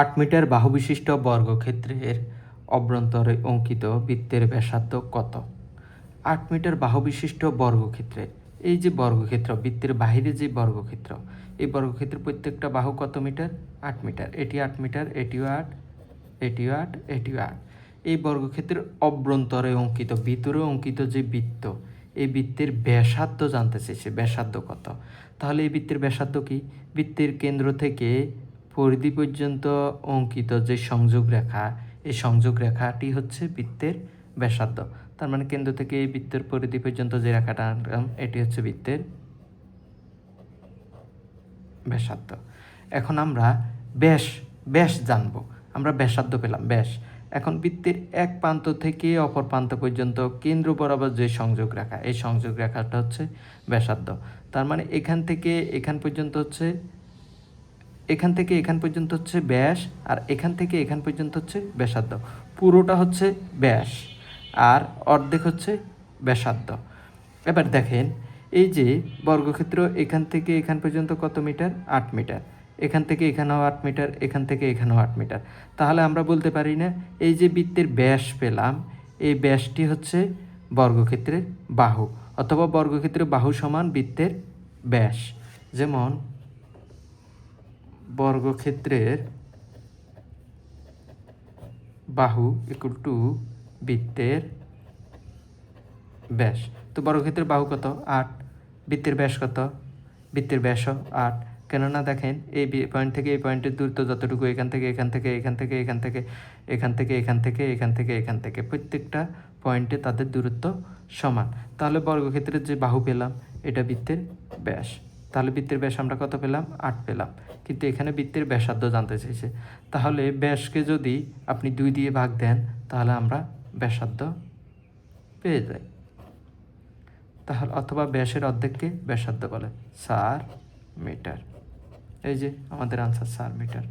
আট মিটার বাহু বিশিষ্ট বর্গক্ষেত্রের অভ্যন্তরে অঙ্কিত বৃত্তের ব্যাসার্ধ কত? আট মিটার বাহু বিশিষ্ট বর্গক্ষেত্রের এই যে বর্গক্ষেত্র, বৃত্তের বাহিরে যে বর্গক্ষেত্র, এই বর্গক্ষেত্রের প্রত্যেকটা বাহু কত মিটার? আট মিটার। এটি আট মিটার, এটিও আট এটিও আট এটিও আট। এই বর্গক্ষেত্রের অভ্যন্তরে অঙ্কিত, ভিতরে অঙ্কিত যে বৃত্ত, এই বৃত্তের ব্যাসার্ধ জানতে চেয়েছে, ব্যাসার্ধ কত? তাহলে এই বৃত্তের ব্যাসার্ধ কি? বৃত্তের কেন্দ্র থেকে পরিধি পর্যন্ত অঙ্কিত যে সংযোগ রেখা, এই সংযোগ রেখাটি হচ্ছে বৃত্তের ব্যাসার্ধ। তার মানে কেন্দ্র থেকে এই বৃত্তের পরিধি পর্যন্ত যে রেখাটা আনলাম এটি হচ্ছে বৃত্তের ব্যাসার্ধ। এখন আমরা ব্যাস ব্যাস জানব। আমরা ব্যাসার্ধ পেলাম, ব্যাস। এখন বৃত্তের এক প্রান্ত থেকে অপর প্রান্ত পর্যন্ত কেন্দ্র বরাবর যে সংযোগ রেখা, এই সংযোগ রেখাটা হচ্ছে ব্যাসার্ধ। তার মানে এখান থেকে এখান পর্যন্ত হচ্ছে এখান থেকে এখান পর্যন্ত হচ্ছে ব্যাস, আর এখান থেকে এখান পর্যন্ত হচ্ছে ব্যাসার্ধ। পুরোটা হচ্ছে ব্যাস, আর অর্ধেক হচ্ছে ব্যাসার্ধ। এবার দেখেন, এই যে বর্গক্ষেত্র এখান থেকে এখান পর্যন্ত কত মিটার? আট মিটার। এখান থেকে এখানেও আট মিটার, এখান থেকে এখানেও আট মিটার। তাহলে আমরা বলতে পারি না, এই যে বৃত্তের ব্যাস পেলাম, এই ব্যাসটি হচ্ছে বর্গক্ষেত্রের বাহু, অথবা বর্গক্ষেত্রের বাহু সমান বৃত্তের ব্যাস। যেমন বর্গক্ষেত্রের বাহু ইকুয়াল টু বৃত্তের ব্যাস। তো বর্গক্ষেত্রের বাহু কত? আট। বৃত্তের ব্যাস কত? বৃত্তের ব্যাসও আট। কেননা দেখেন, এই পয়েন্ট থেকে এই পয়েন্টের দূরত্ব যতটুকু, এখান থেকে এখান থেকে এখান থেকে এখান থেকে এখান থেকে এখান থেকে এখান থেকে এখান থেকে, প্রত্যেকটা পয়েন্টে তাদের দূরত্ব সমান। তাহলে বর্গক্ষেত্রের যে বাহু পেলাম, এটা বৃত্তের ব্যাস। তাহলে বৃত্তের ব্যাস আমরা কত পেলাম? আট পেলাম। কিন্তু এখানে বৃত্তের ব্যাসার্ধ জানতে চাইছে তাহলে ব্যাসকে যদি আপনি দুই দিয়ে ভাগ দেন, তাহলে আমরা ব্যাসার্ধ পেয়ে যাই। তাহলে অথবা ব্যাসের অর্ধেককে ব্যাসার্ধ বলে। সার মিটার। এই যে আমাদের আনসার সার মিটার।